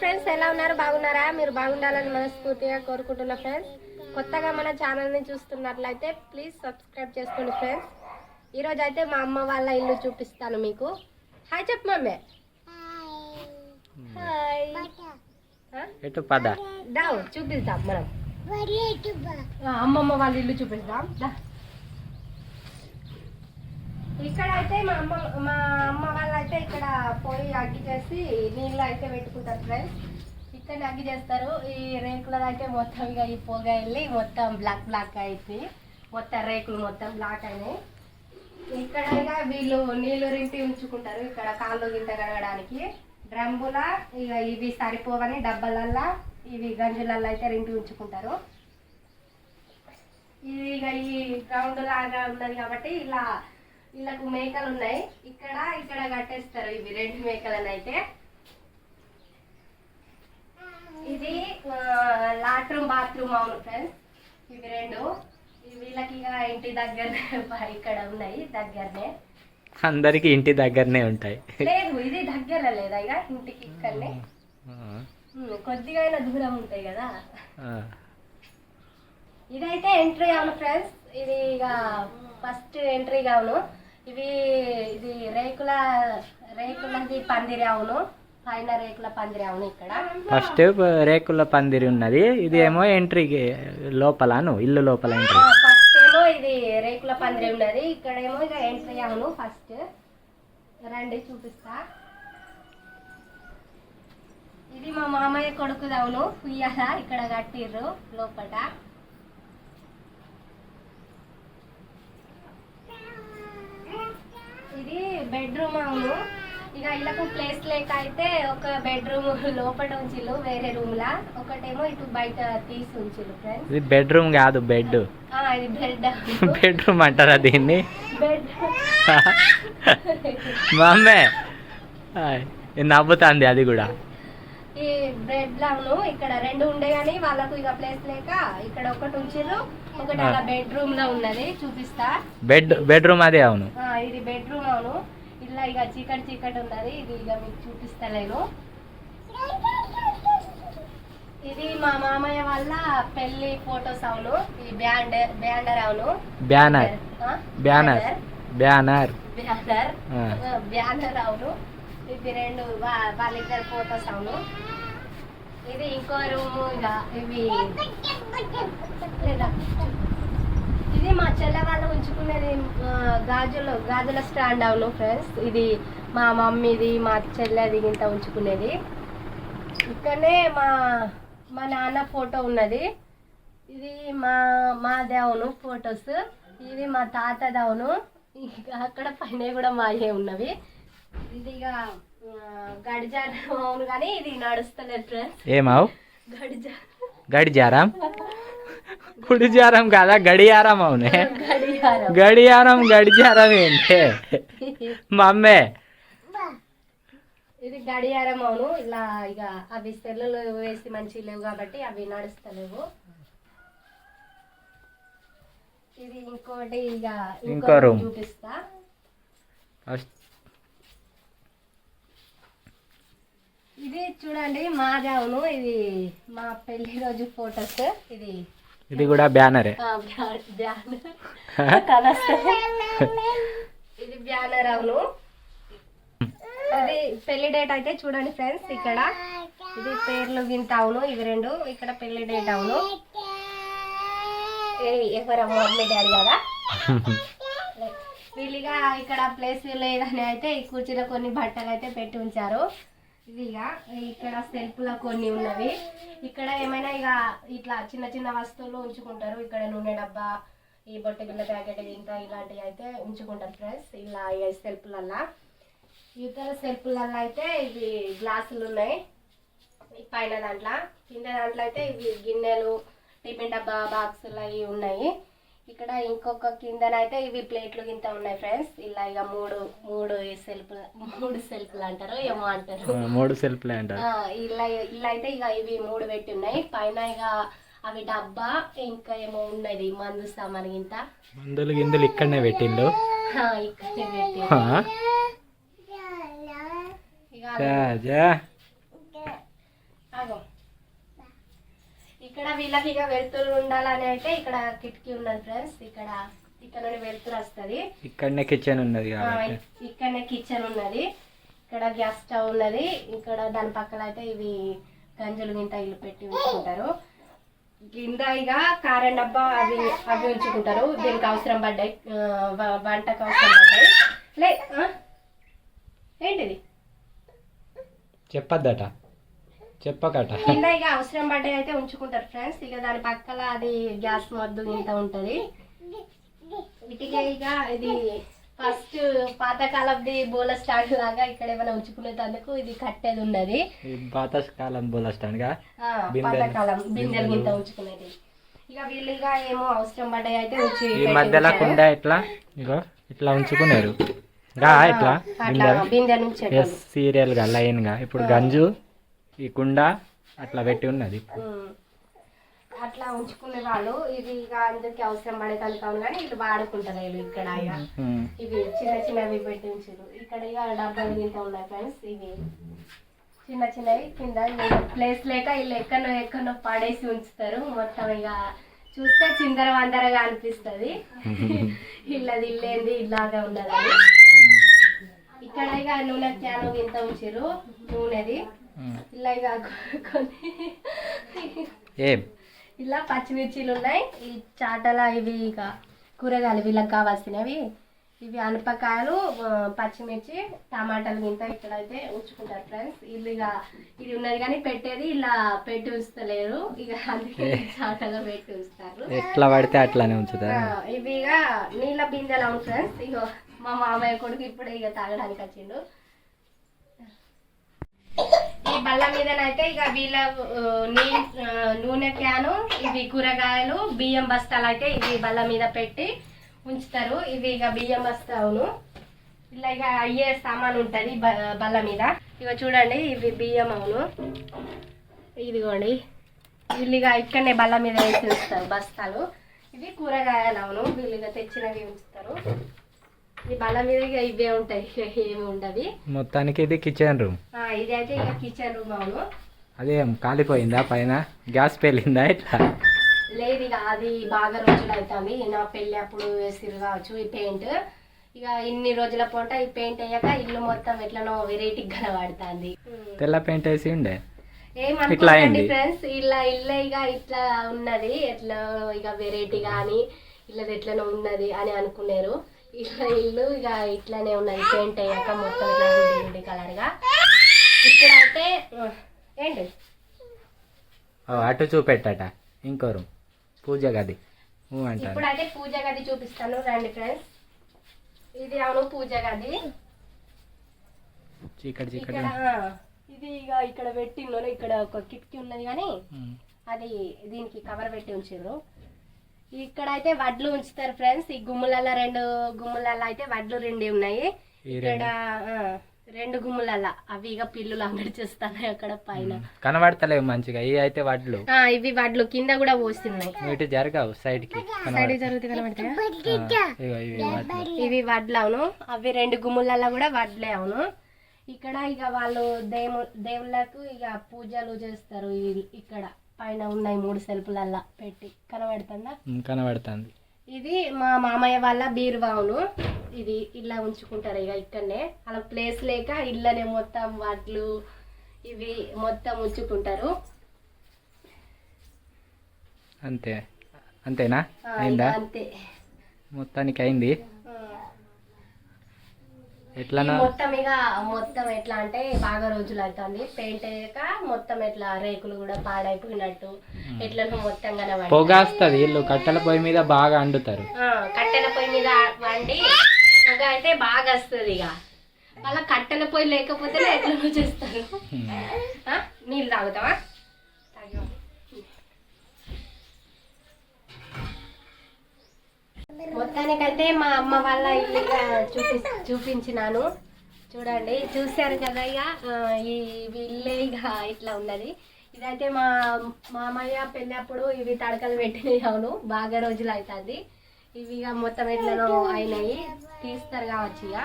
Friends ఎలా ఉన్నారు? బాగున్నారా? మీరు బాగుండాలని మనస్ఫూర్తిగా కోరుకుంటున్నా ఫ్రెండ్స్ కొత్తగా మన ఛానల్ని చూస్తున్నట్లయితే ప్లీజ్ సబ్స్క్రైబ్ చేసుకోండి ఫ్రెండ్స్ ఈరోజు అయితే మా అమ్మ వాళ్ళ ఇల్లు చూపిస్తాను మీకు. హాయ్ చెప్పు మమ్మీ. హాయ్? ఎటు పద? చూపిద్దాం మనం. అమ్మమ్మ వాళ్ళ ఇల్లు దా. ఇక్కడ అయితే మా అమ్మ మా అమ్మ వాళ్ళు అయితే ఇక్కడ పోయి అగ్గి చేసి నీళ్ళు అయితే పెట్టుకుంటారు ఫ్రెండ్స్ ఇక్కడ అగ్గి చేస్తారు. ఈ రేకులది అయితే మొత్తం ఇక ఈ పొగ వెళ్ళి మొత్తం బ్లాక్ బ్లాక్ అయింది మొత్తం రేకులు మొత్తం బ్లాక్ అయినాయి. ఇక్కడ ఇక వీళ్ళు నీళ్ళు రింటి ఉంచుకుంటారు. ఇక్కడ కాళ్ళు గింత కడగడానికి. డ్రమ్ముల ఇక ఇవి సరిపోవని డబ్బలల్లా ఇవి గంజులల్లో అయితే రింటి ఉంచుకుంటారు. ఇది ఇక ఈ గ్రౌండ్ లాగా ఉన్నది కాబట్టి ఇలా వీళ్ళకు మేకలు ఉన్నాయి ఇక్కడ ఇక్కడ కట్టేస్తారు ఇవి రెండు మేకలను అయితే ఇది లాట్రూమ్ బాత్రూమ్ అవును ఫ్రెండ్స్. ఇవి రెండు. వీళ్ళకి ఇక ఇంటి దగ్గర ఇక్కడ ఉన్నాయి దగ్గరనే. అందరికి ఇంటి దగ్గరనే ఉంటాయి. లేదు ఇది దగ్గర లేదా ఇక? ఇంటికి ఇక్కడనే. కొద్దిగా అయినా దూరం ఉంటాయి కదా. ఇదైతే ఎంట్రీ అవును ఫ్రెండ్స్. ఇది ఇక ఫస్ట్ ఎంట్రీ అవును. ఇవి ఇది రేకుల రేకులది పందిరి అవును. పైన రేకుల పందిరి అవును ఇక్కడ. ఫస్ట్ రేకుల పందిరి ఉన్నది. ఇది ఏమో ఎంట్రీకి లోపలను ఇల్లు లోపల ఎంట్రీ. ఫస్ట్ ఏమో ఇది రేకుల పందిరి ఉన్నది. ఇక్కడేమో ఇక ఎంట్రీ అవును ఫస్ట్. రండి చూపిస్తా. ఇది మా మామయ్య కొడుకుది అవును. ఉయ్యాల ఇక్కడ కట్టిర్రు లోపట ఇది బెడ్రూమ్ అవును ఇక ఇళ్ళకు ప్లేస్ లేక అయితే ఒక బెడ్రూమ్ లోపల ఉంచిల్లు వేరే రూమ్ లా. ఒకటేమో ఇటు బయట తీసి ఉంచిల్లు ఫ్రెండ్స్ ఇది బెడ్రూమ్ కాదు బెడ్ ఇది బెడ్ బెడ్రూమ్ అంటారా దీన్ని? బెడ్ మమ్మే. నవ్వుతాంది అది కూడా. ఈ బెడ్ లాను ఇక్కడ రెండు ఉండే కానీ వాళ్ళకు ఇక ప్లేస్ లేక ఇక్కడ ఒకటి ఉంచిర్రు ఒకటి అలా బెడ్రూమ్లో ఉన్నది చూపిస్తా. బెడ్ బెడ్రూమ్ అదే అవును. ఇది బెడ్రూమ్ అవును. ఇలా ఇక చీకటి చీకటి ఉన్నది. ఇది ఇక మీకు చూపిస్తలేను ఇది మా మామయ్య వాళ్ళ పెళ్ళి ఫోటోస్ అవును ఈ బ్యాండ్ బ్యాండర్ అవును. Banner? Banner. Banner. Banner. Banner. అవును. ఇది రెండు వాళ్ళిద్దరు ఫోటోస్ అవును ఇది ఇంకో రూము ఇక ఇవి. ఇది మా చెల్లె వాళ్ళు ఉంచుకునేది గాజులు గాజుల స్టాండ్ అవును ఫ్రెండ్స్. ఇది మా మమ్మీది మా చెల్లెది ఇంత ఉంచుకునేది. ఇక్కడనే మా మా నాన్న ఫోటో ఉన్నది. ఇది మా మాది అవును ఫొటోస్. ఇది మా తాతది అవును. ఇంకా అక్కడ పైన కూడా మాయే ఉన్నవి. ఇది ఇక గడిజారం అవును కానీ ఇది నడుస్తలేదు ఫ్రెండ్స్. ఏమావు గడిజారం. గడిజారం? గుడిజారం కాదా? గడియారం అవునే. గడియారం. గడియారం ఏంటి? మమ్మే. ఇది గడియారం అవును. ఇలా ఇక అవి సెల్లులు వేసి మంచి లేవు కాబట్టి అవి నడుస్తలేవు. ఇది ఇంకోటి ఇక ఇంకో room. చూపిస్తా. ఫస్ట్. ఇది చూడండి మాది అవును. ఇది మా పెళ్ళి రోజు ఫొటోస్. ఇది ఇది కూడా బ్యానరే. ఇది బ్యానర్ అవును. ఇది పెళ్ళి డేట్ అయితే చూడండి ఫ్రెండ్స్ ఇక్కడ. ఇది పేర్లు గింత అవును ఇవి రెండు. ఇక్కడ పెళ్ళి డేట్ అవును. ఏ, ఎవరమ్మా మమ్మీ డాడీ కదా? వీళ్ళుగా ఇక్కడ ప్లేస్ లేదని అయితే ఈ కుర్చీలో కొన్ని బట్టలు అయితే పెట్టి ఉంచారు. ఇది ఇక ఇక్కడ సెల్ఫ్లో కొన్ని ఉన్నవి. ఇక్కడ ఏమైనా ఇక ఇట్లా చిన్న చిన్న వస్తువులు ఉంచుకుంటారు. ఇక్కడ నూనె డబ్బా ఈ బొట్ట బిళ్ళ ప్యాకెట్ ఇంత ఇలాంటివి అయితే ఉంచుకుంటారు ఫ్రెండ్స్. ఇలా ఈ సెల్ఫ్లల్లా ఇతర సెల్ఫ్లల్లో అయితే ఇవి గ్లాసులు ఉన్నాయి. పైన దాంట్లో. కింద దాంట్లో అయితే ఇవి గిన్నెలు టిఫిన్ డబ్బా బాక్సులు అవి ఉన్నాయి. ఇక్కడ ఇంకొక కిందనైతే ఇవి ప్లేట్లు గింత ఉన్నాయి ఫ్రెండ్స్. ఇలా ఇక మూడు మూడు సెల్ఫ్ మూడు సెల్ఫ్లు అంటారు ఏమో అంటారు. మూడు సెల్ఫ్లే అంటారు. ఇలా ఇలా అయితే ఇక ఇవి మూడు పెట్టి ఉన్నాయి. పైన ఇక అవి డబ్బా ఇంకా ఏమో ఉన్నది మందు సామాన్ గింత. మందులు గిందులు ఇక్కడనే పెట్టిండు. ఆ, ఇక్కడే పెట్టి? ఇక ఇక్కడ వీళ్ళకి ఇక వెలుతురు ఉండాలని అయితే ఇక్కడ కిటికీ ఉన్నది ఫ్రెండ్స్ ఇక్కడ ఇక్కడ నుండి వెలుతురు వస్తుంది. ఇక్కడనే కిచెన్ ఉన్నది ఇక్కడనే కిచెన్ ఉన్నది. ఇక్కడ గ్యాస్ స్టవ్ ఉన్నది. ఇక్కడ దాని పక్కన అయితే ఇవి గంజులు గింత ఇల్లు పెట్టి ఉంచుకుంటారు. కింద ఇక కారం డబ్బా అవి అవి ఉంచుకుంటారు. దీనికి అవసరం పడ్డాయి. వంటకు అవసరం పడ్డాయి. లే? ఏంటిది? చెప్పద్దట. చెప్పకట. కింద ఇక అవసరం పడ్డాయి అయితే ఉంచుకుంటారు ఫ్రెండ్స్. ఇక దాని పక్కన అది గ్యాస్ మొద్దు ఇంత ఉంటది. ఇటుకే ఇక ఇది ఫస్ట్ పాతకాలంది బోల స్టాండ్ లాగా ఇక్కడ ఏమైనా ఉంచుకునేందుకు ఇది కట్టేది ఉన్నది. ఈ పాతకాలం బోలస్టాండ్గా ఆ, బిందెలు. పాతకాలం బిందెలు గింత ఉంచుకునేది. ఇక వీళ్ళు ఇక ఏమో అవసరం పడ్డాయి అయితే ఉంచి ఈ మధ్యలో. కుండ ఎట్లా? ఇగో ఇట్లా ఉంచుకున్నారు గా ఇట్లా బిందె నుంచి ఎస్ సీరియల్గా లైన్గా. ఇప్పుడు గంజు. ఈ కుండ అట్లా పెట్టి ఉన్నది. అట్లా ఉంచుకునే వాళ్ళు ఇది ఇక అందరికి అవసరం పడేదాన్ని కాదు కానీ వీళ్ళు వాడుకుంటారు వీళ్ళు ఇక్కడ ఇక. ఇవి చిన్న చిన్నవి పెట్టి ఉంచారు ఇక్కడ ఇక డబ్బాలు గింత ఉన్నాయి ఫ్రెండ్స్ ఇవి చిన్న చిన్నవి కింద ప్లేస్ లేక వీళ్ళు ఎక్కడో ఎక్కడో పడేసి ఉంచుతారు. మొత్తం ఇక చూస్తే చిందర వందరగా అనిపిస్తుంది. ఇల్లది ఇల్లేంది ఇలాగా ఉన్నదని ఇక్కడ ఇక నూనె క్యాను ఇంత ఉంచారు నూనెది. ఇలా ఇక కొన్ని ఏం? ఇలా పచ్చిమిర్చీలు ఉన్నాయి. ఈ చాటల ఇవి ఇక కూరగాయలు వీళ్ళకి కావాల్సినవి. ఇవి అనపకాయలు పచ్చిమిర్చి టమాటాలు గింత ఇక్కడ అయితే ఉంచుకుంటారు ఫ్రెండ్స్. వీళ్ళు ఇక ఇది ఉన్నది కానీ పెట్టేది ఇలా పెట్టి ఉంచలేరు. ఇక అందుకే చాటలో పెట్టి ఉంచుతారు. ఎట్లా పడితే అట్లానే ఉంచుతారు? ఇవి ఇక నీళ్ళ బిందెలు అవును ఫ్రెండ్స్. ఇగో మా మామయ్య కొడుకు ఇప్పుడే ఇక తాగడానికి వచ్చిండు. ఈ బల్ల మీదనైతే ఇక వీళ్ళ నీ నూనె క్యాను ఇవి కూరగాయలు బియ్యం బస్తాలు అయితే ఇవి బల్ల మీద పెట్టి ఉంచుతారు. ఇవి ఇక బియ్యం బస్తాను ఇలా ఇక అయ్యే సామాన్ ఉంటుంది బల్ల మీద. ఇక చూడండి ఇవి బియ్యం అవును. ఇదిగోండి. వీళ్ళు ఇక ఇక్కడనే బల్ల మీద వేసి ఉంచుతారు బస్తాలు. ఇవి కూరగాయలు అవును. వీళ్ళు ఇక తెచ్చినవి ఉంచుతారు. ఈ బల్ల మీద ఇక ఇవే ఉంటాయి. ఏమి ఉండవి. మొత్తానికి ఇది కిచెన్ రూమ్ ఇది అయితే ఇక కిచెన్ రూమ్ అవును. అదేం కాలిపోయిందా పైన? గ్యాస్ పేలిందా ఇట్లా లేదు ఇక అది బాగా రోజులు అవుతుంది. నా పెళ్ళి అప్పుడు వేసిరు కావచ్చు ఈ పెయింట్. ఇక ఇన్ని రోజుల పూట ఈ పెయింట్ అయ్యాక ఇల్లు మొత్తం ఎట్లనో వెరైటీ కనబడుతుంది తెల్ల పెయింట్ వేసి ఉండే? ఇట్లా. ఫ్రెండ్స్ ఇలా ఇల్లు ఇక ఇట్లా ఉన్నది. ఎట్లా ఇక వెరైటీ కానీ ఇల్లది ఎట్లనో ఉన్నది అని అనుకున్నారు. ఇలా ఇల్లు ఇక ఇట్లానే ఉన్నది. పెయింట్ అయ్యాక మొత్తం ఇట్లా గుడ్డి గుడ్డి కలర్గా. ఇప్పుడైతే ఆ, ఏంటి? అటు చూపెట్టట. ఇంకో రూమ్ పూజ గది. ఇప్పుడైతే పూజ గది చూపిస్తాను. రండి ఫ్రెండ్స్ ఇది అవును పూజ గది. చీకటి చీకటి ఇక్కడ ఇది ఇక ఇక్కడ పెట్టిండు ఇక్కడ ఒక కిటికీ ఉన్నది కానీ. అది దీనికి కవర్ పెట్టి ఉంచారు ఇక్కడ అయితే వడ్లు ఉంచుతారు ఫ్రెండ్స్. ఈ గుమ్ములల్ల రెండు గుమ్ములల్ల అయితే వడ్లు రెండు ఉన్నాయి. ఇక్కడ ఆ, రెండు గుమ్ములల్ల. అవి ఇక పిల్లులు అంగడి చేస్తాయి అక్కడ పైన. కనబడతలేవు మంచిగా. ఇవి అయితే వడ్లు. ఆ, ఇవి వడ్లు కింద కూడా పోస్తున్నాయి. జరగవు సైడ్కి సైడ్ జరుగుతుంది కనబడతాయా ఇవి వడ్లు. అవును. అవి రెండు గుమ్ములల్లో కూడా వడ్లే అవును. ఇక్కడ ఇక వాళ్ళు దేవు దేవుళ్ళకు ఇక పూజలు చేస్తారు ఇక్కడ. పైన ఉన్నాయి మూడు సెల్ఫులల్లా పెట్టి. కనబడుతుందా? కనబడుతుంది. ఇది మా మామయ్య వాళ్ళ బీరువా అవును ఇది ఇలా ఉంచుకుంటారు ఇక ఇక్కడనే. అలా ప్లేస్ లేక ఇళ్ళనే మొత్తం వడ్లు ఇవి మొత్తం ఉంచుకుంటారు. అంతే. అంతేనా? అయిందా? అంతే. మొత్తానికి అయింది. ఈ మొత్తం ఇక మొత్తం ఎట్లా అంటే బాగా రోజులు అవుతుంది పెయింట్ అయ్యాక మొత్తం ఎట్లా రేకులు కూడా పాడైపోయినట్టు ఎట్లనో మొత్తం కనబడి పొగ వస్తుంది ఇల్లు కట్టెల పొయ్యి మీద బాగా అండుతారు. కట్టెల పొయ్యి మీద వండి పొగ అయితే బాగా వస్తుంది ఇక. అలా కట్టెల పొయ్యి లేకపోతే ఎట్లనో చేస్తారు? నీళ్ళు తాగుతావా? మొత్తానికైతే మా అమ్మ వాళ్ళ ఇల్లు చూపి చూపించినాను. చూడండి చూశారు కదా ఇక ఈ ఇవి ఇల్లే ఇక ఇట్లా ఉన్నది. ఇదైతే మా మామయ్య పెళ్ళప్పుడు ఇవి తడకలు పెట్టినవి అవును బాగా రోజులు అవుతుంది ఇవి ఇక మొత్తం ఎట్లనో అయినాయి. తీస్తారు కావచ్చు ఇక.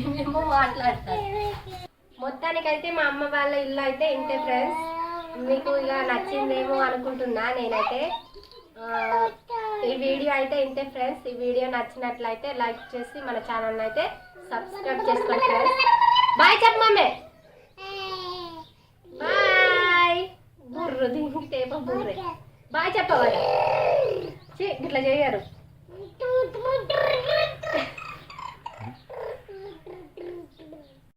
ఇవేమో మాట్లాడతారు. మొత్తానికైతే మా అమ్మ వాళ్ళ ఇల్లు అయితే ఇంతే ఫ్రెండ్స్ మీకు ఇక నచ్చిందేమో అనుకుంటున్నా నేనైతే. ఈ వీడియో అయితే ఇంతే ఫ్రెండ్స్. ఈ వీడియో నచ్చినట్లయితే లైక్ చేసి మన ఛానల్ అయితే సబ్స్క్రైబ్ చేసుకోండి ఫ్రెండ్స్. బాయ్ చెప్పమ్మే బాయ్. బుర్రు దీనికి బుర్రే. బాయ్ చెప్పవాలి ఇట్లా చేయరు.